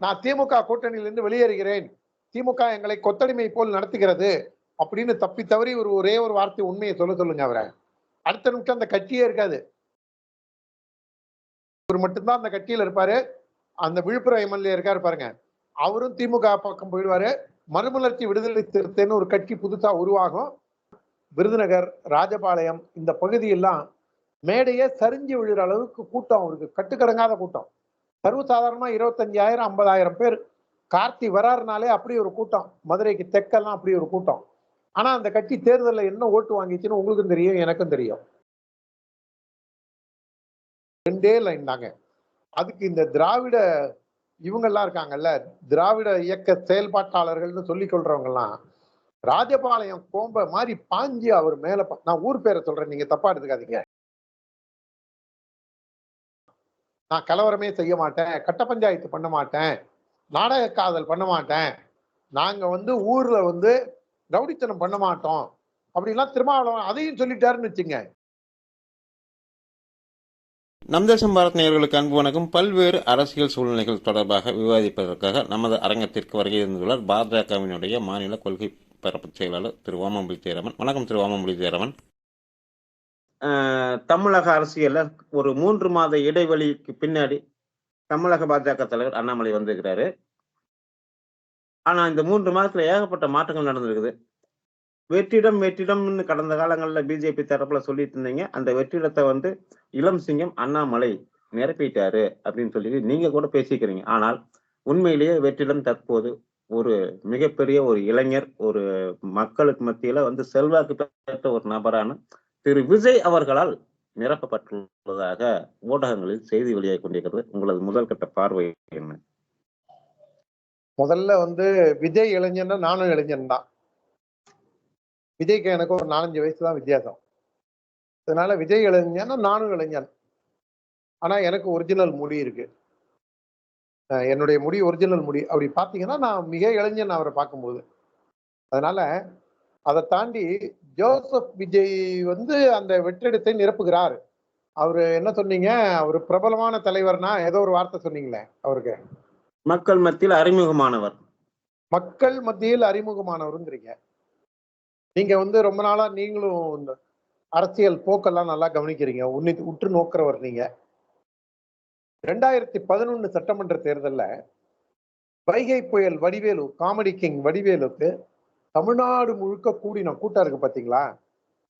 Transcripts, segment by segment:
நான் திமுக கூட்டணியிலிருந்து வெளியேறுகிறேன். திமுக எங்களை கொத்தடிமை போல் நடத்துகிறது. அப்படின்னு தப்பி தவறி ஒரு ஒரே ஒரு வார்த்தை உண்மையை சொல்ல சொல்லுங்க அவரை. அடுத்த நிமிஷம் அந்த கட்சியே இருக்காது. அவர் மட்டும்தான் அந்த கட்சியில இருப்பாரு. அந்த விழுப்புரம் எம்எல்ஏ இருக்காரு பாருங்க. அவரும் திமுக பக்கம் போயிடுவாரு. மறுமலர்ச்சி விடுதலை திருத்தன்னு ஒரு கட்சி புதுசா உருவாகும். விருதுநகர் ராஜபாளையம் இந்த பகுதியெல்லாம் மேடையே சரிஞ்சு விழுற அளவுக்கு கூட்டம் அவருக்கு கட்டுக்கடங்காத கூட்டம். சர்வசாதாரணமாக இருபத்தஞ்சாயிரம் ஐம்பதாயிரம் பேர். கார்த்தி வராருனாலே அப்படி ஒரு கூட்டம். மதுரைக்கு தெற்கெல்லாம் அப்படி ஒரு கூட்டம். ஆனா அந்த கட்சி தேர்தலில் என்ன ஓட்டு வாங்கிச்சுன்னு உங்களுக்கும் தெரியும் எனக்கும் தெரியும். ரெண்டே லைன் தாங்க. அதுக்கு இந்த திராவிட இவங்கெல்லாம் இருக்காங்கல்ல திராவிட இயக்க செயல்பாட்டாளர்கள்னு சொல்லிக் கொள்றவங்கலாம் ராஜபாளையம் கோம்ப மாதிரி பாஞ்சி அவர் மேல பா- நான் ஊர் பேரை சொல்றேன் நீங்க தப்பா எடுத்துக்காதீங்க. நான் கலவரமே செய்ய மாட்டேன் கட்ட பஞ்சாயத்து பண்ண மாட்டேன் நாடக காதல் பண்ண மாட்டேன் நாங்கள் வந்து ஊரில் வந்து ரவுடித்தனம் பண்ண மாட்டோம் அப்படின்லாம் திருமாவளவன் அதையும் சொல்லிட்டாருன்னு வச்சுங்க. நம் தேசம் பாரத் நேயர்களுக்கு அன்பு வணக்கம். பல்வேறு அரசியல் சூழ்நிலைகள் தொடர்பாக விவாதிப்பதற்காக நமது அரங்கத்திற்கு வருகை இருந்துள்ளார் பாஜகவினுடைய மாநில கொள்கை பரப்பு செயலாளர் திரு ஓமம்புலி ஜெயராமன் வணக்கம் திரு ஓமம்புலி ஜெயராமன் தமிழக அரசியல்ல ஒரு மூன்று மாத இடைவெளிக்கு பின்னாடி தமிழக பாஜக தலைவர் அண்ணாமலை வந்திருக்கிறாரு. ஆனா இந்த மூன்று மாதத்துல ஏகப்பட்ட மாற்றங்கள் நடந்திருக்குது. வெற்றிடம் வெற்றிடம்னு கடந்த காலங்களில் பிஜேபி தரப்புல சொல்லிட்டு இருந்தீங்க. அந்த வெற்றிடத்தை வந்து இளம் சிங்கம் அண்ணாமலை நிரப்பிட்டாரு அப்படின்னு சொல்லி நீங்க கூட பேசிக்கிறீங்க. ஆனால் உண்மையிலேயே வெற்றிடம் தற்போது ஒரு மிகப்பெரிய ஒரு இளைஞர் ஒரு மக்களுக்கு மத்தியில வந்து செல்வாக்கு பெற்ற ஒரு நபரான திரு விஜய் அவர்களால் நிரப்பப்பட்டுள்ளதாக ஊடகங்களில் செய்தி வெளியாகி கொண்டிருக்கிறது. உங்களது முதல் கட்ட பார்வை என்ன? முதல்ல வந்து விஜய் இளைஞன்னா நானும் இளைஞன் தான். விஜய்க்கு எனக்கு ஒரு நாலஞ்சு வயசு தான் வித்தியாசம். அதனால விஜய் இளைஞன்னா நானும் இளைஞன். ஆனா எனக்கு ஒரிஜினல் முடி இருக்கு. என்னுடைய முடி ஒரிஜினல் முடி. அப்படி பார்த்தீங்கன்னா நான் மிக இளைஞன் அவரை பார்க்கும்போது. அதனால அதை தாண்டி ஜோசப் விஜய் வந்து அந்த வெற்றிடத்தை நிரப்புகிறார். அவரு என்ன சொன்னீங்க? அவர் பிரபலமான தலைவர்னா ஏதோ ஒரு வார்த்தை சொன்னீங்களே அவருக்கு. மக்கள் மத்தியில் அறிமுகமானவர். மக்கள் மத்தியில் அறிமுகமானவருங்கிறீங்க. நீங்க வந்து ரொம்ப நாளா நீங்களும் இந்த அரசியல் போக்கெல்லாம் நல்லா கவனிக்கிறீங்க. உன்னி உற்று நோக்கிறவர் நீங்க. ரெண்டாயிரத்தி பதினொன்னு சட்டமன்ற தேர்தல்ல வைகை புயல் வடிவேலு காமெடி கிங் வடிவேலுக்கு தமிழ்நாடு முழுக்க கூடின கூட்டம் இருக்கு பார்த்தீங்களா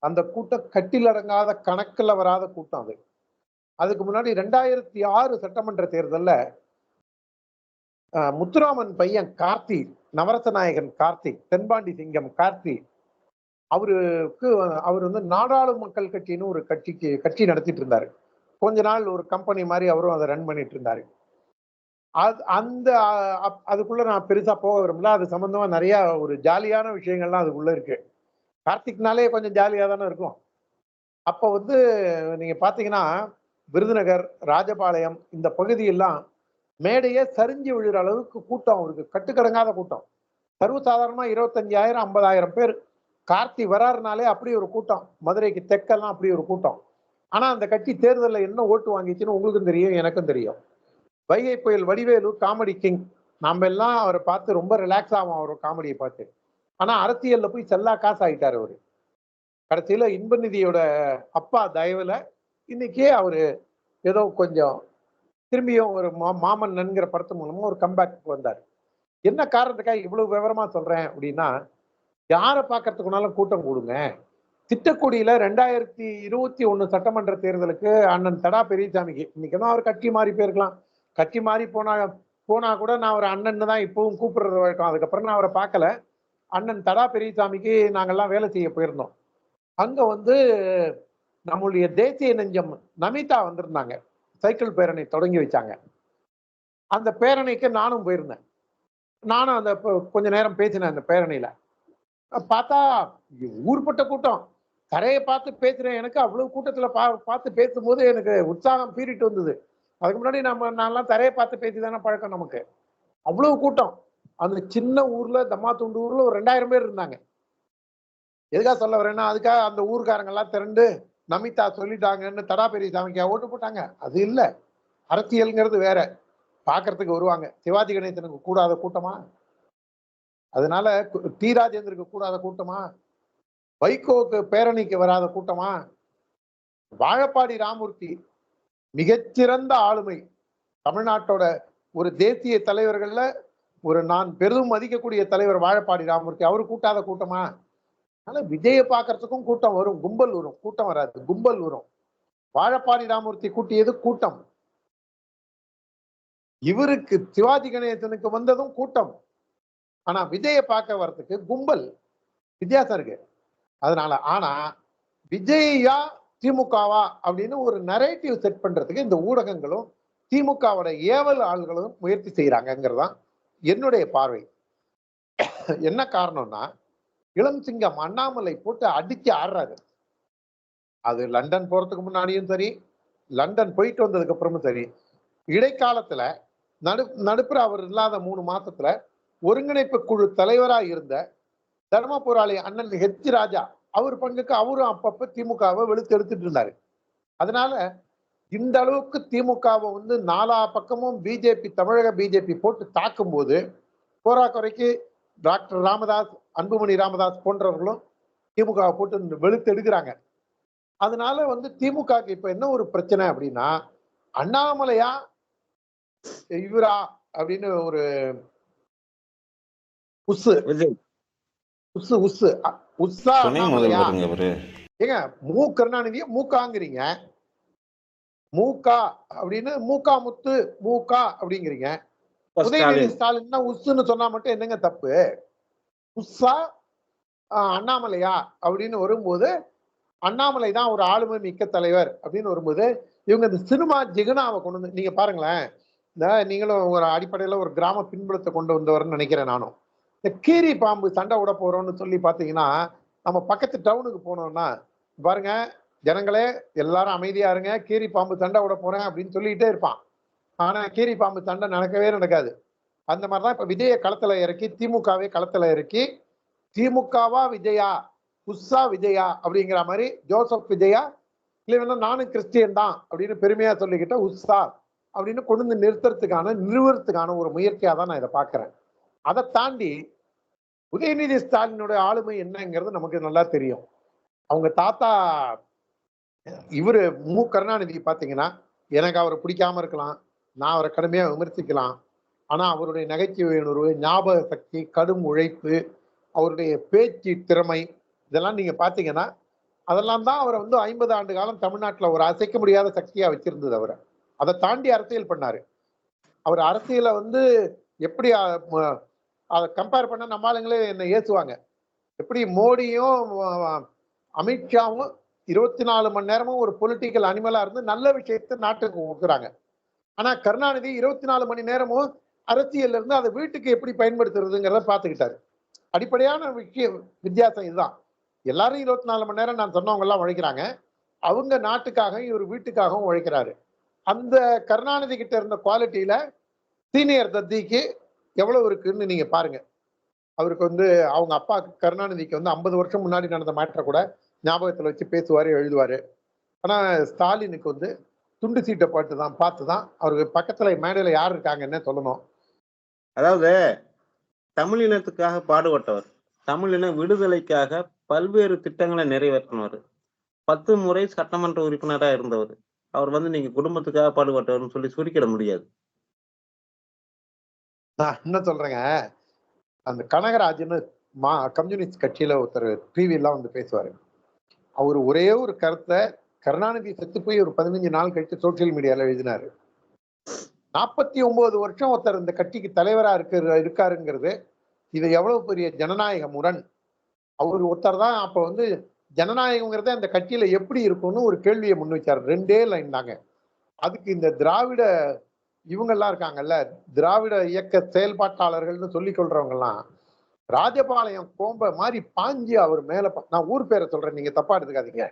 அந்த கூட்டம் கட்டிலடங்காத கணக்கில் வராத கூட்டம் அது. அதுக்கு முன்னாடி ரெண்டாயிரத்தி ஆறு சட்டமன்ற தேர்தலில் முத்துராமன் பையன் கார்த்தி நவரச நாயகன் கார்த்திக் தென்பாண்டி சிங்கம் கார்த்தி அவருக்கு அவர் வந்து நாடாளு மக்கள் கட்சின்னு ஒரு கட்சிக்கு கட்சி நடத்திட்டு இருந்தாரு. கொஞ்ச நாள் ஒரு கம்பெனி மாதிரி அவரும் அதை ரன் பண்ணிட்டு இருந்தாரு. அது அந்த அப்- அதுக்குள்ள நான் பெருசா போக விரும்பல. அது சம்பந்தமா நிறைய ஒரு ஜாலியான விஷயங்கள்லாம் அதுக்குள்ள இருக்கு. கார்த்திக்னாலே கொஞ்சம் ஜாலியா தானே இருக்கும். அப்போ வந்து நீங்க பாத்தீங்கன்னா விருதுநகர் ராஜபாளையம் இந்த பகுதியெல்லாம் மேடையே சரிஞ்சு விழுற அளவுக்கு கூட்டம் இருக்கு கட்டுக்கடங்காத கூட்டம். சர்வசாதாரணமா இருபத்தஞ்சாயிரம் ஐம்பதாயிரம் பேர். கார்த்தி வராருனாலே அப்படி ஒரு கூட்டம். மதுரைக்கு தெற்கெல்லாம் அப்படி ஒரு கூட்டம். ஆனா அந்த கட்சி தேர்தலில் என்ன ஓட்டு வாங்கிச்சுன்னு உங்களுக்கும் தெரியும் எனக்கும் தெரியும். வைகை புயல் வடிவேலு காமெடி கிங். நாம எல்லாம் அவரை பார்த்து ரொம்ப ரிலாக்ஸ் ஆகும் அவர் காமெடியை பார்த்து. ஆனா அரசியல்ல போய் செல்லா காசு அவர் அவரு. கடைசியில இன்பநிதியோட அப்பா தயவுல இன்னைக்கே அவரு ஏதோ கொஞ்சம் திரும்பியும் ஒரு மா மாமன் நன்கிற படத்து மூலமா ஒரு கம்பேக்கு வந்தார். என்ன காரணத்துக்காக இவ்வளவு விவரமா சொல்றேன் அப்படின்னா யாரை பார்க்கறதுக்குனாலும் கூட்டம் கூடுங்க. திட்டக்குடியில ரெண்டாயிரத்தி இருபத்தி ஒண்ணு சட்டமன்ற தேர்தலுக்கு அண்ணன் தடா பெரியசாமிக்கு. இன்னைக்கு தான் அவர் கட்சி மாறி போயிருக்கலாம். கட்சி மாறி போனா போனா கூட நான் ஒரு அண்ணன் தான் இப்பவும் கூப்பிடுறது வழக்கம். அதுக்கப்புறம் நான் அவரை பார்க்கல. அண்ணன் தடா பெரியசாமிக்கு நாங்கள்லாம் வேலை செய்ய போயிருந்தோம். அங்க வந்து நம்மளுடைய தேசிய நெஞ்சம் நமிதா வந்திருந்தாங்க. சைக்கிள் பேரணி தொடங்கி வச்சாங்க. அந்த பேரணிக்கு நானும் போயிருந்தேன். நானும் அந்த கொஞ்ச நேரம் பேசினேன் அந்த பேரணியில. பார்த்தா ஊர்பட்ட கூட்டம். கரையை பார்த்து பேசுறேன். எனக்கு அவ்வளவு கூட்டத்துல பா பார்த்து பேசும்போது எனக்கு உற்சாகம் பீறிட்டு வந்தது. அதுக்கு முன்னாடி நம்ம நான்லாம் தரையை பார்த்து பேசி தானே பழக்கம் நமக்கு. அவ்வளவு கூட்டம். அந்த சின்ன ஊர்ல தம்மாத்துண்டு ஊர்ல ஒரு ரெண்டாயிரம் பேர் இருந்தாங்க. எதுக்காக சொல்ல வரேன்னா அதுக்காக அந்த ஊர்க்காரங்க எல்லாம் திரண்டு நமிதா சொல்லிட்டாங்கன்னு தடா பெரிய சாமிக்கா ஓட்டு போட்டாங்க. அது இல்ல. அரசியல்ங்கிறது வேற. பார்க்கறதுக்கு வருவாங்க. சிவாஜி கணேசனுக்கு கூடாத கூட்டமா? அதனால டி ராஜேந்திரக்கு கூடாத கூட்டமா? வைகோக்கு பேரணிக்கு வராத கூட்டமா? வாழப்பாடி ராமூர்த்தி மிகச்சிறந்த ஆளுமை. தமிழ்நாட்டோட ஒரு தேசிய தலைவர்கள்ல ஒரு நான் பெரிதும் மதிக்கக்கூடிய தலைவர் வாழப்பாடி ராமூர்த்தி அவரு கூட்டாத கூட்டமா? அதனால விஜய பார்க்கறதுக்கும் கூட்டம் வரும். கும்பல் வரும். கூட்டம் வராது. கும்பல் வரும். வாழப்பாடி ராமூர்த்தி கூட்டியது கூட்டம். இவருக்கு சிவாஜி கணேசனுக்கு வந்ததும் கூட்டம். ஆனா விஜய பார்க்க வர்றதுக்கு கும்பல். வித்தியாசம் இருக்கு. அதனால ஆனா விஜயா திமுகவா அப்படின்னு ஒரு நரேட்டிவ் செட் பண்றதுக்கு இந்த ஊடகங்களும் திமுகவோட ஏவல் ஆள்களும் முயற்சி செய்யறாங்கிறதான் என்னுடைய பார்வை. என்ன காரணம்னா இளம் சிங்கம் அண்ணாமலை போட்டு அடிச்சு ஆடுறாரு. அது லண்டன் போறதுக்கு முன்னாடியும் சரி லண்டன் போயிட்டு வந்ததுக்கு அப்புறமும் சரி இடைக்காலத்துல நடு நடுப்புற அவர் இல்லாத மூணு மாசத்துல ஒருங்கிணைப்பு குழு தலைவராக இருந்த தர்ம போராளி அண்ணன் ஹெச் ராஜா அவர் பங்குக்கு அவரும் அப்பப்ப திமுகவை வெளுத்து எடுத்துட்டு இருந்தாரு. அதனால இந்த அளவுக்கு திமுகவை வந்து நாலா பக்கமும் பிஜேபி தமிழக பிஜேபி போட்டு தாக்கும் போது போராக்குறைக்கு டாக்டர் ராமதாஸ் அன்புமணி ராமதாஸ் போன்றவர்களும் திமுகவை போட்டு வெளுத்து எடுக்கிறாங்க அதனால வந்து திமுகக்கு இப்ப என்ன ஒரு பிரச்சனை அப்படின்னா அண்ணாமலையா இவரா அப்படின்னு ஒரு உசு விஜய். உசு. உசு அவரு. ஏங்க மு கருணாநிதிய மூக்காங்கிறீங்க மூக்கா அப்படின்னு மூக்கா முத்து மூக்கா அப்படிங்கிறீங்க. உதயநிதி ஸ்டாலின் தான் சொன்னா மட்டும் என்னங்க தப்பு? உஸ்ஸா ஆஹ், அண்ணாமலையா அப்படின்னு வரும்போது அண்ணாமலை தான் ஒரு ஆளுமை மிக்க தலைவர் அப்படின்னு வரும்போது இவங்க இந்த சினிமா ஜிகனாவை கொண்டு வந்து நீங்க பாருங்களேன். இந்த நீங்களும் ஒரு அடிப்படையில ஒரு கிராம பின்புலத்தை கொண்டு வந்தவர்னு நினைக்கிறேன் நானும். இந்த கீரி பாம்பு சண்டை விட போறோம்னு சொல்லி பாத்தீங்கன்னா நம்ம பக்கத்து டவுனுக்கு போனோம்னா பாருங்க ஜனங்களே எல்லாரும் அமைதியா இருங்க கீரி பாம்பு சண்டை விட போறேன் அப்படின்னு சொல்லிட்டே இருப்பான். ஆனா கீரி பாம்பு சண்டை நடக்கவே நடக்காது. அந்த மாதிரிதான் இப்ப விஜய களத்துல இறக்கி திமுகவே களத்துல இறக்கி திமுகவா விஜயா புஷ்ஷா விஜயா அப்படிங்கிற மாதிரி ஜோசப் விஜயா இல்லைன்னா நானும் கிறிஸ்டியன் தான் அப்படின்னு பெருமையா சொல்லிக்கிட்ட உஸ்ஸா அப்படின்னு கொண்டு வந்து நிறுத்துறதுக்கான நிறுவனத்துக்கான ஒரு முயற்சியா தான் நான் இதை பாக்குறேன் அதை தாண்டி உதயநிதி ஸ்டாலினுடைய ஆளுமை என்னங்கிறது நமக்கு நல்லா தெரியும். அவங்க தாத்தா இவரு மு. கருணாநிதி பார்த்தீங்கன்னா எனக்கு அவரை பிடிக்காம இருக்கலாம். நான் அவரை கடுமையாக விமர்சிக்கலாம். ஆனால் அவருடைய நகைச்சுவை உணர்வு ஞாபக சக்தி கடும் உழைப்பு அவருடைய பேச்சு திறமை இதெல்லாம் நீங்கள் பார்த்தீங்கன்னா அதெல்லாம் தான் அவரை வந்து ஐம்பது ஆண்டு காலம் தமிழ்நாட்டில் ஒரு அசைக்க முடியாத சக்தியாக வச்சிருந்தது அவரை. அதை தாண்டி அரசியல் பண்ணார். அவர் அரசியலை வந்து எப்படி அதை கம்பேர் பண்ண நம்ம ஆளுங்களே என்னை ஏசுவாங்க எப்படி மோடியும் அமித்ஷாவும் இருபத்தி நாலு மணி நேரமும் ஒரு பொலிட்டிக்கல் அனிமலாக இருந்து நல்ல விஷயத்தை நாட்டுக்கு கொடுக்குறாங்க. ஆனால் கருணாநிதி இருபத்தி நாலு மணி நேரமும் அரசியல்ல இருந்து அதை வீட்டுக்கு எப்படி பயன்படுத்துறதுங்கிறத பார்த்துக்கிட்டாரு. அடிப்படையான விஷயம் வித்தியாசம் இதுதான். எல்லாரும் இருபத்தி நாலு மணி நேரம் நான் சொன்னவங்கெல்லாம் உழைக்கிறாங்க. அவங்க நாட்டுக்காக இவர் வீட்டுக்காகவும் உழைக்கிறாரு. அந்த கருணாநிதி கிட்ட இருந்த குவாலிட்டியில சீனியர் தத்திக்கு எவ்வளவு இருக்குன்னு நீங்க பாருங்க. அவருக்கு வந்து அவங்க அப்பா கருணாநிதிக்கு வந்து ஐம்பது வருஷம் முன்னாடி நடந்த மேட்டரை கூட ஞாபகத்துல வச்சு பேசுவாரு எழுதுவாரு. ஆனா ஸ்டாலினுக்கு வந்து துண்டு சீட்டை பாட்டு தான் பார்த்து தான் அவருக்கு பக்கத்துல மேடையில யார் இருக்காங்கன்னு சொல்லணும். அதாவது தமிழினத்துக்காக பாடுபட்டவர் தமிழின விடுதலைக்காக பல்வேறு திட்டங்களை நிறைவேற்றினவர் பத்து முறை சட்டமன்ற உறுப்பினராக இருந்தவர். அவர் வந்து நீங்க குடும்பத்துக்காக பாடுபட்டவர்னு சொல்லி சுருக்கிட முடியாது. நான் என்ன சொல்றேங்க? அந்த கனகராஜன் மா கம்யூனிஸ்ட் கட்சியில ஒருத்தர் டிவிலாம் வந்து பேசுவாரு. அவர் ஒரே ஒரு கருத்தை கருணாநிதி செத்து போய் ஒரு பதினஞ்சு நாள் கழித்து சோசியல் மீடியால எழுதினாரு. நாற்பத்தி ஒன்பது வருஷம் ஒருத்தர் இந்த கட்சிக்கு தலைவரா இருக்கிற இருக்காருங்கிறது இது எவ்வளவு பெரிய ஜனநாயக முரண் அவர் ஒருத்தர் தான் அப்ப வந்து ஜனநாயகங்கிறத அந்த கட்சியில எப்படி இருக்கும்னு ஒரு கேள்வியை முன் வச்சார். ரெண்டே லைன் தாங்க. அதுக்கு இந்த திராவிட இவங்கெல்லாம் இருக்காங்கல்ல திராவிட இயக்க செயல்பாட்டாளர்கள்னு சொல்லி கொள்றவங்கலாம் ராஜபாளையம் கோம்ப மாதிரி பாஞ்சு அவர் மேல பா- நான் ஊர் பேரை சொல்றேன் நீங்க தப்பா எடுத்துக்காதீங்க.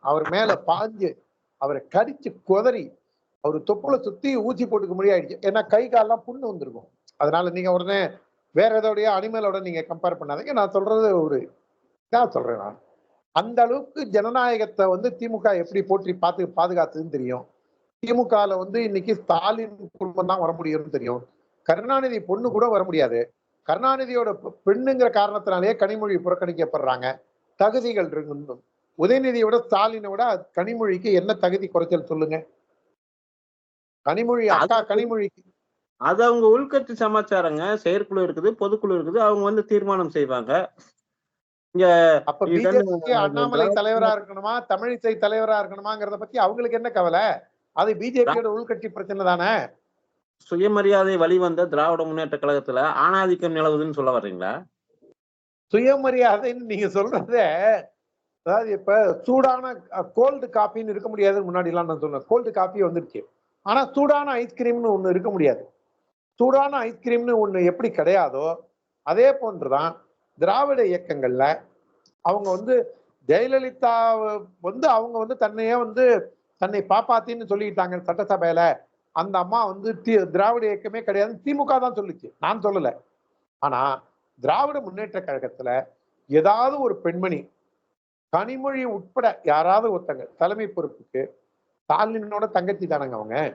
அவர் மேல பாஞ்சு அவரை கடிச்சு குதறி அவர் தொப்புல சுத்தி ஊசி போட்டுக்க முடியாயிடுச்சு. ஏன்னா கை காலெல்லாம் புண்ணு வந்திருக்கும். அதனால நீங்க உடனே வேற எதோடைய அனிமலோட நீங்க கம்பேர் பண்ணாதீங்க. நான் சொல்றது ஒரு இதா சொல்றேன் நான். அந்த அளவுக்கு ஜனநாயகத்தை வந்து திமுக எப்படி போற்றி பார்த்து பாதுகாத்துன்னு தெரியும். திமுகல வந்து இன்னைக்கு ஸ்டாலின் குடும்பம் தான் வர முடியும்னு தெரியும். கருணாநிதி பொண்ணு கூட வர முடியாது. கருணாநிதியோட பெண்ணுங்கிற காரணத்தினாலேயே கனிமொழி புறக்கணிக்கப்படுறாங்க. தகுதிகள் இருக்கு உதயநிதியோட ஸ்டாலினை விட கனிமொழிக்கு என்ன தகுதி குறைச்சல் சொல்லுங்க? கனிமொழி அக்கா கனிமொழிக்கு. அது அவங்க உள்கட்சி சமாச்சாரங்க. செயற்குழு இருக்குது பொதுக்குழு இருக்குது. அவங்க வந்து தீர்மானம் செய்வாங்க. இங்க அப்ப அண்ணாமலை தலைவரா இருக்கணுமா? தமிழிசை தலைவரா இருக்கணுமாங்கிறத பத்தி அவங்களுக்கு என்ன கவலை? அது பிஜேபியோட உள்கட்சி பிரச்சனை தானே? சுயமரியாதை வழிவந்த திராவிட முன்னேற்ற கழகத்துல ஆணாதிக்கம் நிலவுதுன்னு சொல்ல வர்றீங்களா? சுயமரியாதைன்னு நீங்க சொல்றதே அதாவது இப்ப சூடான கோல்டு காப்பின்னு இருக்க முடியாதுன்னு முன்னாடி எல்லாம் நான் சொன்னேன். கோல்டு காப்பி வந்துருச்சு. ஆனா சூடான ஐஸ்கிரீம்னு ஒண்ணு இருக்க முடியாது. சூடான ஐஸ்கிரீம்னு ஒண்ணு எப்படி கிடையாதோ அதே போன்றுதான் திராவிட இயக்கங்கள்ல அவங்க வந்து ஜெயலலிதா வந்து அவங்க வந்து தன்னையே வந்து தன்னை பாப்பாத்தின்னு சொல்லிட்டாங்க சட்டசபையில. அந்த அம்மா வந்து தி- திராவிட இயக்கமே கிடையாது திமுக தான் சொல்லுச்சு. நான் சொல்லல. ஆனா திராவிட முன்னேற்ற கழகத்துல ஏதாவது ஒரு பெண்மணி கனிமொழி உட்பட யாராவது ஒருத்தங்க தலைமை பொறுப்புக்கு ஸ்டாலினோட தங்கச்சி தானங்க அவங்க?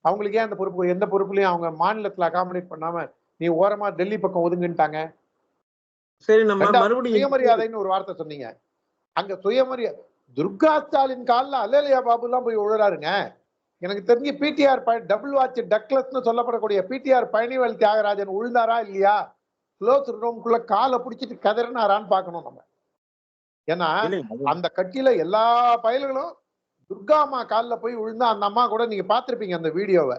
அவங்களுக்கு ஏன் அந்த பொறுப்பு எந்த பொறுப்புலையும் அவங்க மாநிலத்துல அகாமடேட் பண்ணாம நீ ஓரமா டெல்லி பக்கம் ஒதுங்குன்ட்டாங்க? சரி நம்ம மறுபடியும் சுயமரியாதைன்னு ஒரு வார்த்தை சொன்னீங்க. அங்க சுயமரியாதை துர்கா ஸ்டாலின் காலில் அலேலியா பாபு எல்லாம் போய் விழுறாருங்க எனக்கு தெரிஞ்சு பிடிஆர் டபுள் வாட்ச் டக்லஸ்னு சொல்லப்படக்கூடிய பிடிஆர் பழனிவேல் தியாகராஜன் விழுந்தாரா இல்லையா? க்ளோஸ் ரூம்குள்ள காலை பிடிச்சிட்டு கதறினாரான்னு பார்க்கணும் நம்ம. ஏன்னா அந்த கட்சியில எல்லா பயல்களும் துர்கா அம்மா காலில் போய் விழுந்தா அந்த அம்மா கூட நீங்க பார்த்திருப்பீங்க அந்த வீடியோவை.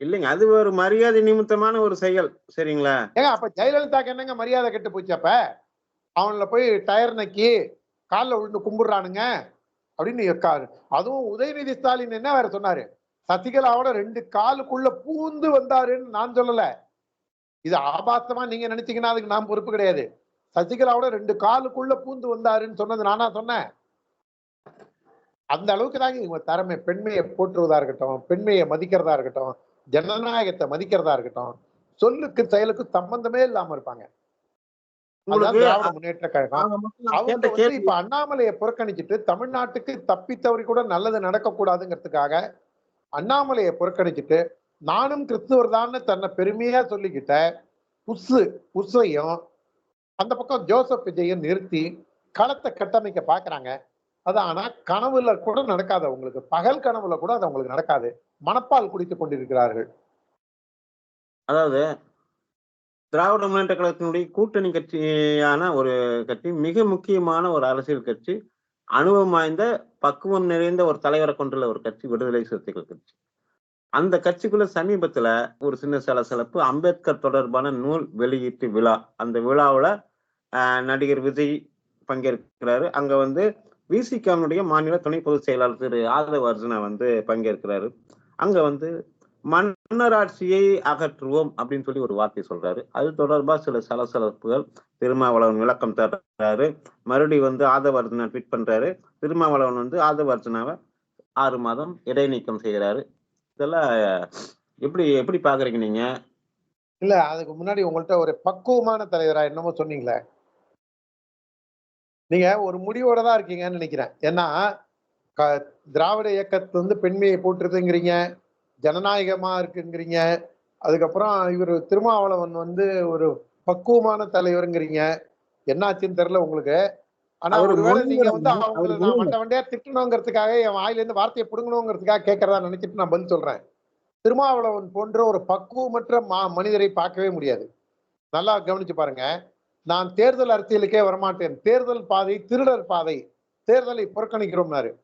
இல்லைங்க அது ஒரு மரியாதை நிமித்தமான ஒரு செயல் சரிங்களா? ஏங்க அப்ப ஜெயலலிதாக்கு என்னங்க மரியாதை கெட்டு போச்சு அப்ப? அவன்ல போய் டயர் நக்கி காலில் விழுந்து கும்பிடுறானுங்க அப்படின்னு கா- அதுவும் உதயநிதி ஸ்டாலின் என்ன வேற சொன்னாரு? சசிகலாவோட ரெண்டு காலுக்குள்ள பூந்து வந்தாருன்னு நான் சொல்லல. இது ஆபாசமா நீங்க நினைச்சீங்கன்னா அதுக்கு நான் பொறுப்பு கிடையாது. சசிகலாவோட ரெண்டு காலுக்குள்ள பூந்து வந்தாருன்னு சொன்னது நானா சொன்னேன். அந்த அளவுக்கு தாங்க இவங்க திறமை. பெண்மையை போற்றுவதா இருக்கட்டும் பெண்மையை மதிக்கிறதா இருக்கட்டும் ஜனநாயகத்தை மதிக்கிறதா இருக்கட்டும் சொல்லுக்கு செயலுக்கு சம்பந்தமே இல்லாம இருப்பாங்க. முன்னேற்ற கழகம். அவங்க வந்து இப்ப அண்ணாமலையை புறக்கணிச்சிட்டு தமிழ்நாட்டுக்கு தப்பித்தவரி கூட நல்லது நடக்கக்கூடாதுங்கிறதுக்காக அண்ணாமலையை புறக்கணிச்சிட்டு நானும் கிறிஸ்துவர் தான் தன்னை பெருமையா சொல்லிக்கிட்ட புஸ்ஸு புஸ்ஸையும் அந்த பக்கம் ஜோசப் விஜயன் நிறுத்தி களத்தை கட்டமைக்க பாக்குறாங்க. அது ஆனா கனவுல கூட நடக்காது அவங்களுக்கு. பகல் கனவுல கூட அது அவங்களுக்கு நடக்காது. மனப்பால் குடித்துக் கொண்டிருக்கிறார்கள். அதாவது திராவிட முன்னேற்ற கழகத்தினுடைய கூட்டணி கட்சியான ஒரு கட்சி மிக முக்கியமான ஒரு அரசியல் கட்சி அனுபவம் வாய்ந்த பக்குவம் நிறைந்த ஒரு தலைவரை கொண்டுள்ள ஒரு கட்சி விடுதலை சிறுத்தைகள் கட்சி. அந்த கட்சிக்குள்ள சமீபத்துல ஒரு சின்ன சலசலப்பு அம்பேத்கர் தொடர்பான நூல் வெளியீட்டு விழா. அந்த விழாவில் நடிகர் விஜய் பங்கேற்கிறாரு. அங்க வந்து விசிகாவினுடைய மாநில துணை பொதுச் செயலாளர் திரு ஆதவ அர்ஜுனா வந்து பங்கேற்கிறாரு. அங்க வந்து மன்னராட்சியை அகற்றுவோம் அப்படின்னு சொல்லி ஒரு வார்த்தை சொல்றாரு. அது தொடர்பா சில சலசலப்புகள். திருமாவளவன் விளக்கம் தர்றாரு. மறுபடியும் வந்து ஆதவர்ஜுனா ட்வீட் பண்றாரு. திருமாவளவன் வந்து ஆதவர்ஜுனாவை ஆறு மாதம் இடைநீக்கம் செய்கிறாரு. இதெல்லாம் எப்படி எப்படி பாக்குறீங்க நீங்க? இல்ல அதுக்கு முன்னாடி உங்கள்ட்ட ஒரு பக்குவமான தலைவரா என்னமோ சொன்னீங்களே. நீங்க ஒரு முடிவோட தான் இருக்கீங்கன்னு நினைக்கிறேன். ஏன்னா க- திராவிட இயக்கத்து வந்து பெண்மையை போட்டுருதுங்கிறீங்க ஜனநாயகமா இருக்குங்கிறீங்க. அதுக்கப்புறம் இவர் திருமாவளவன் வந்து ஒரு பக்குவமான தலைவருங்கிறீங்க. என்னாச்சுன்னு தெரியல உங்களுக்கு. ஆனா ஒருவேளை நீங்க வந்து அவங்களை நான். வண்ட வண்டியா திட்டணுங்கிறதுக்காக என் வாயில இருந்து வார்த்தையை பிடுங்கணுங்கிறதுக்காக கேட்கறதா நினைச்சிட்டு நான் பதில் சொல்றேன். திருமாவளவன் போன்ற ஒரு பக்குவமற்ற மா மனிதரை பார்க்கவே முடியாது. நல்லா கவனிச்சு பாருங்க. நான் தேர்தல் அரசியலுக்கே வரமாட்டேன். தேர்தல் பாதை திருடர் பாதை. தேர்தலை புறக்கணிக்கிறோம்னாரு.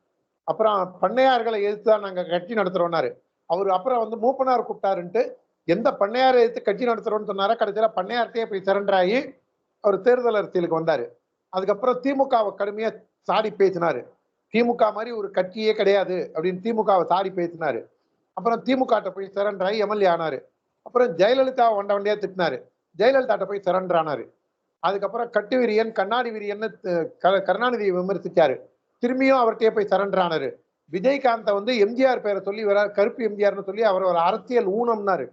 அப்புறம் பண்ணையார்களை எதிர்த்து தான் நாங்க கட்சி நடத்துறோம்னாரு. அவர் அப்புறம் வந்து மூப்பனார் கூப்பிட்டாருன்ட்டு எந்த பண்ணையாரை எடுத்து கட்சி நடத்துறோம்னு சொன்னாரோ? கடைசியில் பண்ணையார்கிட்டயே போய் சரண்டராகி அவர் தேர்தல் அரசியலுக்கு வந்தார். அதுக்கப்புறம் திமுகவை கடுமையாக சாடி பேசினார். திமுக மாதிரி ஒரு கட்சியே கிடையாது அப்படின்னு திமுகவை சாடி பேசினார். அப்புறம் திமுக போய் சரண்டர் எம்எல்ஏ ஆனார். அப்புறம் ஜெயலலிதாவை வண்ட வண்டியாக திட்டினார். ஜெயலலிதாட்ட போய் சரண்டர் அதுக்கப்புறம் கட்டு விரியன் கண்ணாடி விரியன்னு க- கருணாநிதியை விமர்சித்தார் திரும்பியும் அவர்கிட்டயே போய் சரண்டர் விஜயகாந்தை வந்து எம்ஜிஆர் பேரை சொல்லி வர கருப்பு எம்ஜிஆர்னு சொல்லி அவர் ஒரு அரசியல் ஊனம்னாரு.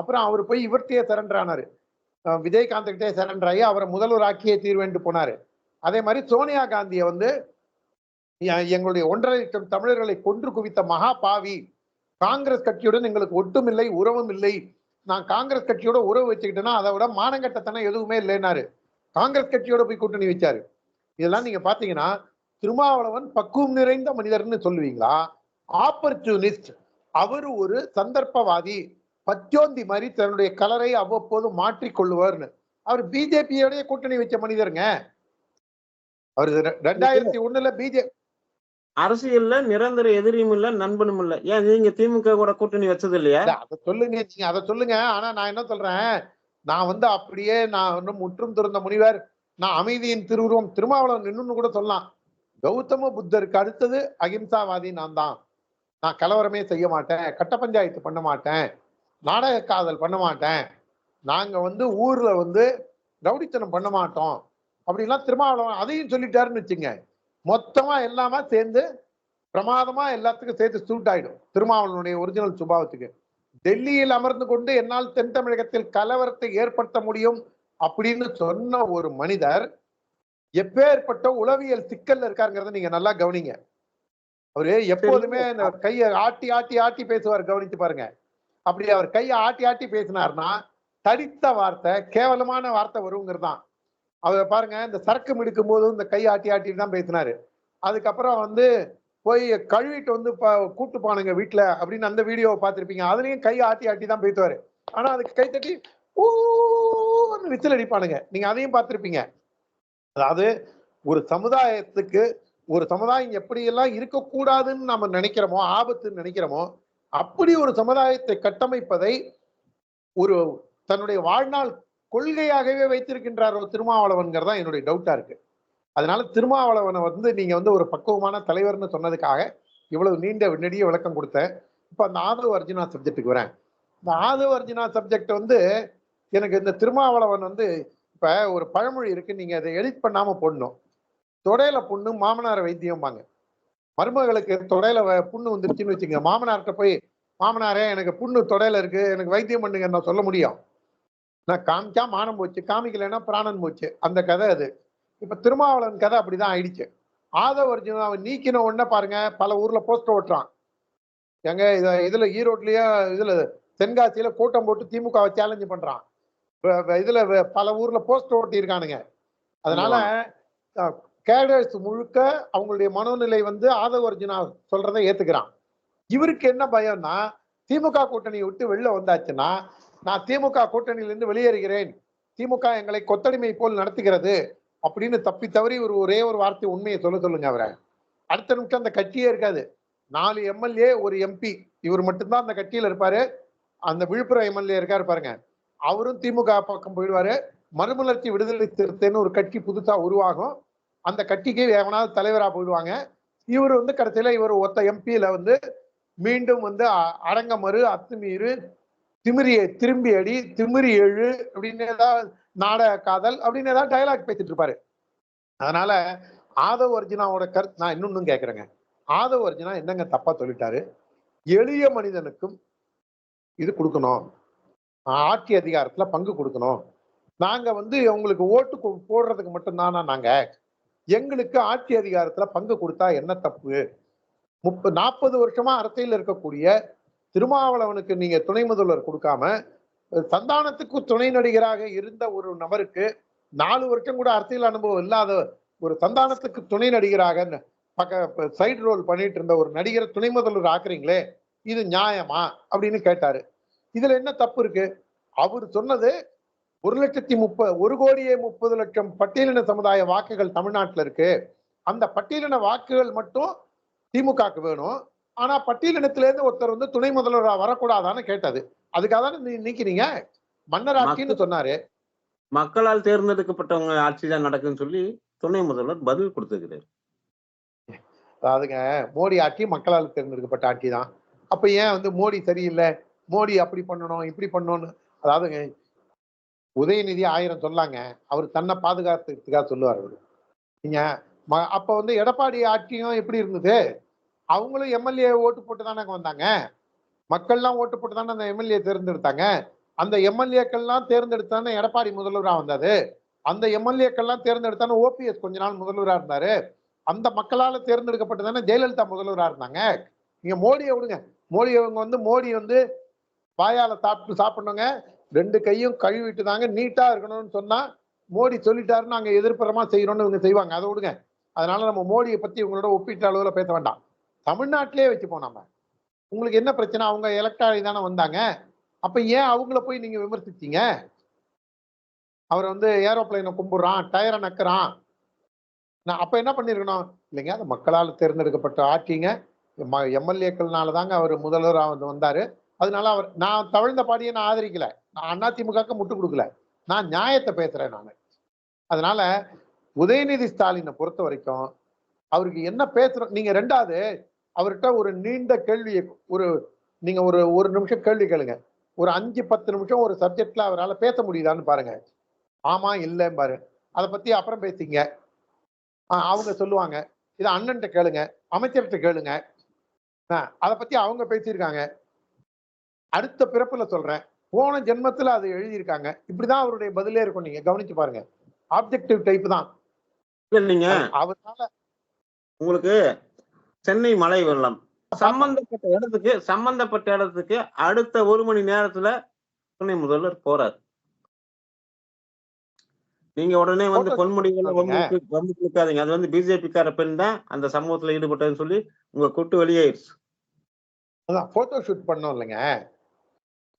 அப்புறம் அவர் போய் இவர்த்தையே சரண்டர் ஆனாரு விஜயகாந்த் கிட்டே சரண்டர் ஆகி அவரை முதல்வர் ஆக்கியே தீர்வேண்டு போனாரு. அதே மாதிரி சோனியா காந்தியை வந்து எங்களுடைய ஒன்றரை லட்சம் தமிழர்களை கொன்று குவித்த மகா பாவி. காங்கிரஸ் கட்சியுடன் எங்களுக்கு ஒட்டும் இல்லை உறவும் இல்லை. நான் காங்கிரஸ் கட்சியோட உறவு வச்சுக்கிட்டேன்னா அதை விட மானங்கட்டத்தனம் எதுவுமே இல்லைன்னாரு. காங்கிரஸ் கட்சியோட போய் கூட்டணி வச்சாரு. இதெல்லாம் நீங்க பாத்தீங்கன்னா திருமாவளவன் பக்குவம் நிறைந்த மனிதர்னு சொல்லுவீங்களா? ஆப்பர்ச்சுனிஸ்ட் அவர் ஒரு சந்தர்ப்பவாதி. பச்சோந்தி மாதிரி தன்னுடைய கலரை அவ்வப்போது மாற்றிக் கொள்ளுவார்னு. அவர் பிஜேபியோடய கூட்டணி வச்ச மனிதருங்க. அவர் ரெண்டாயிரத்தி ஒண்ணுல பிஜே அரசியல்ல நிரந்தர எதிரியும் இல்ல நண்பனும் இல்ல. ஏன் நீங்க திமுக கூட கூட்டணி வச்சது இல்லையா? இல்ல, அத சொல்லுங்க அதை சொல்லுங்க. ஆனா நான் என்ன சொல்றேன்? நான் வந்து அப்படியே நான் வந்து முற்றும் துறந்த முனிவர். நான் அமைதியின் திருவுருவம் திருமாவளவன் இன்னொன்னு கூட சொல்லலாம். கௌதம புத்தருக்கு அடுத்தது அகிம்சாவாதி நான் தான். நான் கலவரமே செய்ய மாட்டேன் கட்ட பஞ்சாயத்து பண்ண மாட்டேன் நாடக காதல் பண்ண மாட்டேன். நாங்கள் வந்து ஊரில் வந்து ரவுடித்தனம் பண்ண மாட்டோம். அப்படிலாம் திருமாவளவன் அதையும் சொல்லிட்டாருன்னு வச்சுங்க. மொத்தமாக எல்லாமே சேர்ந்து பிரமாதமாக எல்லாத்துக்கும் சேர்த்து சூட் ஆயிடும். திருமாவளவனுடைய ஒரிஜினல் சுபாவத்துக்கு. டெல்லியில் அமர்ந்து கொண்டு என்னால் தென் தமிழகத்தில் கலவரத்தை ஏற்படுத்த முடியும் அப்படின்னு சொன்ன ஒரு மனிதர் எப்பேற்பட்ட உளவியல் சிக்கல்ல இருக்காருங்கிறத நீங்க நல்லா கவனிங்க அவரு எப்போதுமே கையை ஆட்டி ஆட்டி ஆட்டி பேசுவார் கவனிச்சு பாருங்க அப்படி அவர் கையை ஆட்டி ஆட்டி பேசினார்னா தடித்த வார்த்தை கேவலமான வார்த்தை வருங்கிறதான் அவர் பாருங்க இந்த சரக்கு மிடுக்கும் போதும் இந்த கை ஆட்டி ஆட்டி தான் பேசினாரு அதுக்கப்புறம் வந்து போய் கழுவிட்டு வந்து கூட்டு போனாங்க வீட்டுல அப்படின்னு அந்த வீடியோவை பார்த்திருப்பீங்க அதுலயும் கை ஆட்டி ஆட்டி தான் பேசுவாரு ஆனா அதுக்கு கை தட்டி ஊன்னு விசில் அடிப்பானுங்க நீங்க அதையும் பார்த்திருப்பீங்க அதாவது ஒரு சமுதாயத்துக்கு ஒரு சமுதாயம் எப்படியெல்லாம் இருக்கக்கூடாதுன்னு நம்ம நினைக்கிறோமோ ஆபத்துன்னு நினைக்கிறோமோ அப்படி ஒரு சமுதாயத்தை கட்டமைப்பதை ஒரு தன்னுடைய வாழ்நாள் கொள்கையாகவே வைத்திருக்கின்றார் ஒரு திருமாவளவன்கிறது தான் என்னுடைய டவுட்டா இருக்கு. அதனால திருமாவளவனை வந்து நீங்க வந்து ஒரு பக்குவமான தலைவர்னு சொன்னதுக்காக இவ்வளவு நீண்ட நெடிய விளக்கம் கொடுத்தேன். இப்ப அந்த ஆதவ அர்ஜுனா சப்ஜெக்ட்டுக்கு வரேன். இந்த ஆதவ அர்ஜுனா சப்ஜெக்ட் வந்து எனக்கு இந்த திருமாவளவன் வந்து இப்ப ஒரு பழமொழி இருக்கு நீங்க அதை எடிட் பண்ணாம போடணும். தொடையில புண்ணு மாமனார் வைத்தியம்பாங்க. மருமகளுக்கு தொடையில வ- புண்ணு வந்துருச்சுன்னு வச்சுங்க மாமனார்கிட்ட போய் மாமனாரே எனக்கு புண்ணு தொடையில இருக்கு எனக்கு வைத்தியம் பண்ணுங்க நான் சொல்ல முடியும். நான் காமிச்சா மானம் போச்சு காமிக்கலைன்னா பிராணன் போச்சு. அந்த கதை அது. இப்ப திருமாவளவன் கதை அப்படிதான் ஆயிடுச்சு. ஆதவ அவன் நீக்கின உடனே பாருங்க பல ஊர்ல போஸ்டர் ஓட்டுறான். எங்க இத இதுல ஈரோட்லயே இதுல தென்காசியில கூட்டம் போட்டு திமுகவை சேலஞ்சு பண்றான். இதுல பல ஊர்ல போஸ்டர் ஓட்டி இருக்கானுங்க அதனால கேடர்ஸ் முழுக்க அவங்களுடைய மனோநிலை வந்து ஆதவ அர்ஜுனா சொல்றதை ஏத்துக்கிறான். இவருக்கு என்ன பயம்னா திமுக கூட்டணியை விட்டு வெளில வந்தாச்சுன்னா நான் திமுக கூட்டணியிலிருந்து வெளியேறுகிறேன். திமுக எங்களை கொத்தடிமை போல் நடத்துகிறது அப்படின்னு தப்பி தவறி ஒரு ஒரே ஒரு வார்த்தை உண்மையை சொல்ல சொல்லுங்க அவரை. அடுத்த நிமிஷம் அந்த கட்சியே இருக்காது. நாலு எம்எல்ஏ ஒரு எம்பி. இவர் மட்டும்தான் அந்த கட்சியில இருப்பாரு. அந்த விழுப்புரம் எம்எல்ஏ இருக்காரு பாருங்க. அவரும் திமுக பக்கம் போயிடுவாரு. மறுமலர்ச்சி விடுதலை திருத்தன்னு ஒரு கட்சி புதுசா உருவாகும். அந்த கட்சிக்கு எவனாவது தலைவரா போயிடுவாங்க. இவர் வந்து கடைசியில இவர் ஒத்த எம்பியில வந்து மீண்டும் வந்து அ- அடங்கமறு அத்துமீறு திமிரிய திரும்பி அடி திமிரி எழு அப்படின்னு ஏதாவது நாடக காதல் அப்படின்னு ஏதாவது டைலாக் பேசிட்டு இருப்பாரு. அதனால ஆதவ அர்ஜுனாவோட கருத்து நான் இன்னொன்னும் கேட்கறேங்க ஆதவ அர்ஜுனா என்னங்க தப்பா சொல்லிட்டாரு? எளிய மனிதனுக்கும் இது கொடுக்கணும். ஆட்சி அதிகாரத்துல பங்கு கொடுக்கணும். நாங்க வந்து உங்களுக்கு ஓட்டு போடுறதுக்கு மட்டும்தானா நாங்க? எங்களுக்கு ஆட்சி அதிகாரத்துல பங்கு கொடுத்தா என்ன தப்பு? முப்ப நாற்பது வருஷமா அரசியல் இருக்கக்கூடிய திருமாவளவனுக்கு நீங்க துணை முதல்வர் கொடுக்காம சந்தானத்துக்கு துணை நடிகராக இருந்த ஒரு நபருக்கு நாலு வருஷம் கூட அரசியல் அனுபவம் இல்லாத ஒரு சந்தானத்துக்கு துணை நடிகராக பக்க சைடு ரோல் பண்ணிட்டு இருந்த ஒரு நடிகரை துணை முதல்வர் ஆக்குறீங்களே இது நியாயமா? அப்படின்னு கேட்டாரு. இதுல என்ன தப்பு இருக்கு? அவர் சொன்னது ஒரு லட்சத்தி முப்ப ஒரு கோடியே முப்பது லட்சம் பட்டியலின சமுதாய வாக்குகள் தமிழ்நாட்டுல இருக்கு. அந்த பட்டியலின வாக்குகள் மட்டும் திமுகக்கு வேணும். ஆனா பட்டியலினத்துல இருந்து ஒருத்தர் வந்து துணை முதல்வரா வரக்கூடாதான்னு கேட்டது. அதுக்காக தானே நீ நீக்கிறீங்க? மன்னர் ஆட்சின்னு சொன்னாரு. மக்களால் தேர்ந்தெடுக்கப்பட்டவங்க ஆட்சி தான் நடக்குன்னு சொல்லி துணை முதல்வர் பதில் கொடுத்துக்கிறார் அதாவதுங்க மோடி ஆட்சி மக்களால் தேர்ந்தெடுக்கப்பட்ட ஆட்சி தான். அப்ப ஏன் வந்து மோடி சரியில்லை? மோடி அப்படி பண்ணணும் இப்படி பண்ணணும்னு. அதாவதுங்க உதயநிதி ஆயிரம் சொல்லாங்க. அவர் தன்னை பாதுகாத்துக்காக சொல்லுவார் அவர். நீங்க ம- அப்ப வந்து எடப்பாடி ஆட்சியும் எப்படி இருந்தது? அவங்களும் எம்எல்ஏ ஓட்டு போட்டு தானே வந்தாங்க. மக்கள்லாம் ஓட்டு போட்டு தானே அந்த எம்எல்ஏ தேர்ந்தெடுத்தாங்க. அந்த எம்எல்ஏக்கள்லாம் தேர்ந்தெடுத்தானே எடப்பாடி முதல்வராக வந்தாரு. அந்த எம்எல்ஏக்கள்லாம் தேர்ந்தெடுத்தானே ஓபிஎஸ் கொஞ்ச நாள் முதல்வராக இருந்தாரு. அந்த மக்களால் தேர்ந்தெடுக்கப்பட்டு தானே ஜெயலலிதா முதல்வராக இருந்தாங்க. நீங்க மோடியை விடுங்க. மோடி அவங்க வந்து மோடி வந்து வாயால சாப்பிட்டு சாப்பிடணுங்க. ரெண்டு கையும் கழுவிட்டு தாங்க நீட்டா இருக்கணும்னு சொன்னா மோடி சொல்லிட்டாரு நாங்க எதிர்ப்புறமா செய்யணும்னு இவங்க செய்வாங்க. அதை விடுங்க. அதனால நம்ம மோடியை பத்தி உங்களோட ஒப்பீட்டு அளவுல பேச வேண்டாம். தமிழ்நாட்டிலே வச்சுப்போம் நம்ம உங்களுக்கு என்ன பிரச்சனை? அவங்க எலக்டாரி தானே வந்தாங்க. அப்ப ஏன் அவங்கள போய் நீங்க விமர்சிச்சீங்க? அவர் வந்து ஏரோப்ளைனை கும்பிடுறான் டயரை நக்குறான். நான் அப்ப என்ன பண்ணிருக்கணும்? இல்லைங்க அது மக்களால் தேர்ந்தெடுக்கப்பட்ட ஆட்சிங்க. எம்எல்ஏக்கள்னால தாங்க அவர் முதல்வராக வந்து வந்தாரு. அதனால அவர் நான் தவிழ்ந்த பாடியை நான் ஆதரிக்கல. நான் அதிமுகக்கு முட்டு கொடுக்கல. நான் நியாயத்தை பேசுறேன் நான். அதனால உதயநிதி ஸ்டாலினை பொறுத்த வரைக்கும் அவருக்கு என்ன பேசுறோம் நீங்க ரெண்டாவது அவர்கிட்ட ஒரு நீண்ட கேள்வியை ஒரு நீங்க ஒரு ஒரு நிமிஷம் கேள்வி கேளுங்க. ஒரு அஞ்சு பத்து நிமிஷம் ஒரு சப்ஜெக்ட்ல அவரால் பேச முடியுதான்னு பாருங்க. ஆமா இல்லைன்னு பாரு. அதை பத்தி அப்புறம் பேசிங்க. அவங்க சொல்லுவாங்க. இதை அண்ணன்ட்ட கேளுங்க அமைச்சர்கிட்ட கேளுங்க. அதை பத்தி அவங்க பேசியிருக்காங்க. அடுத்த பிறப்புல சொல்றேன். போன ஜென்மத்துல அது எழுதியிருக்காங்க. இப்படிதான் அவருடைய பதிலே இருக்கும். நீங்க கவனிச்சு பாருங்க. ஆப்ஜெக்டிவ் டைப் தான். இல்லைங்க. அவரால உங்களுக்கு சென்னை மழை வெள்ளம். சம்பந்தப்பட்ட இடத்துக்கு சம்பந்தப்பட்ட இடத்துக்கு அடுத்த ஒரு மணி நேரத்துல துணை முதல்வர் போறார். நீங்க உடனே வந்து பொன்முடிகளை வம்புக்கு இழுக்காதீங்க அது வந்து பிஜேபி கார பெண் தான் அந்த சமூகத்துல ஈடுபட்டதுன்னு சொல்லி உங்க கூட்டு வெளியேறிச்சு. அதான் போட்டோ ஷூட் பண்ணோம் இல்லைங்க.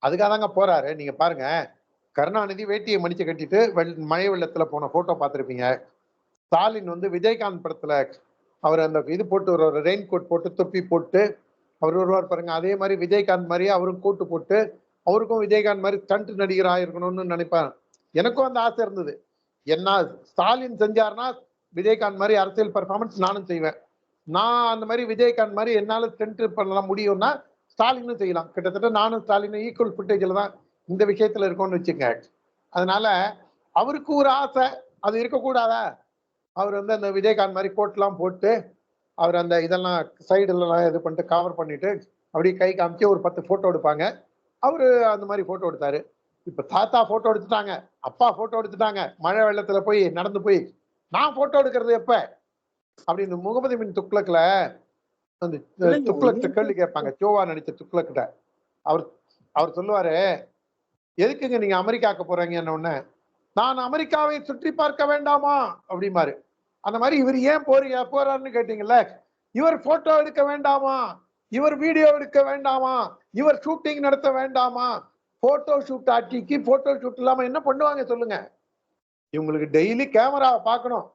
அதுக்காக தாங்க போறாரு. நீங்க பாருங்க. கருணாநிதி வேட்டியை மடிச்சு கட்டிட்டு வெள் மழை வெள்ளத்துல போன போட்டோ பார்த்துருப்பீங்க. ஸ்டாலின் வந்து விஜயகாந்த் படத்துல அவர் அந்த இது போட்டு ஒரு ரெயின் கோட் போட்டு தொப்பி போட்டு அவர் வருவார் பாருங்க. அதே மாதிரி விஜயகாந்த் மாதிரி அவரும் கூட்டு போட்டு அவருக்கும் விஜயகாந்த் மாதிரி ஸ்டண்ட் நடிகர் இருக்கணும்னு நினைப்பேன். எனக்கும் அந்த ஆசை இருந்தது. என்ன ஸ்டாலின் செஞ்சாருன்னா விஜயகாந்த் மாதிரி அரசியல் பர்ஃபார்மன்ஸ் நானும் செய்வேன். நான் அந்த மாதிரி விஜயகாந்த் மாதிரி என்னால் ஸ்டண்ட் பண்ணலாம் முடியும்னா ஸ்டாலினும் செய்யலாம். கிட்டத்தட்ட நானும் ஸ்டாலினும் ஈக்குவல் ஃபுட்டேஜில் தான் இந்த விஷயத்தில் இருக்கோம்னு வச்சுங்க அதனால அவருக்கு ஒரு ஆசை. அது இருக்கக்கூடாதா? அவர் வந்து அந்த விஜயகாந்த் மாதிரி கோட்லாம் போட்டு அவர் அந்த இதெல்லாம் சைடுலலாம் இது பண்ணிட்டு கவர் பண்ணிட்டு அப்படியே கை காமிச்சு ஒரு பத்து ஃபோட்டோ எடுப்பாங்க. அவரு அந்த மாதிரி ஃபோட்டோ எடுத்தாரு. இப்போ தாத்தா ஃபோட்டோ எடுத்துட்டாங்க. அப்பா ஃபோட்டோ எடுத்துட்டாங்க. மழை வெள்ளத்தில் போய் நடந்து போய் நான் ஃபோட்டோ எடுக்கிறது எப்போ? அப்படின்னு முகமது பின் துக்ளக்கில் அந்த துக்ளக் கேள்வி கேட்பாங்க. சோவா நடிச்ச துக்ளக்கிட்ட அவர் அவர் சொல்லுவாரு எதுக்குங்க நீங்க அமெரிக்காக்கு போறீங்கன்னு உடனே? நான் அமெரிக்காவை சுற்றி பார்க்க வேண்டாமா? அப்படிமாரு அந்த மாதிரி இவர் ஏன் போறீங்க போறாருன்னு கேட்டீங்கல்ல இவர் போட்டோ எடுக்க வேண்டாமா? இவர் வீடியோ எடுக்க வேண்டாமா? இவர் ஷூட்டிங் நடத்த வேண்டாமா? போட்டோ ஷூட் ஆட்டிக்கு போட்டோ ஷூட் இல்லாம என்ன பண்ணுவாங்க சொல்லுங்க. இவங்களுக்கு டெய்லி கேமராவை பார்க்கணும்.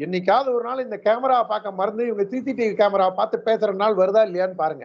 என்னைக்காவது ஒரு நாள் இந்த கேமரா பார்க்க மறந்து இவங்க சிசிடிவி கேமரா பார்த்து பேசுற நாள் வருதா இல்லையான்னு பாருங்க.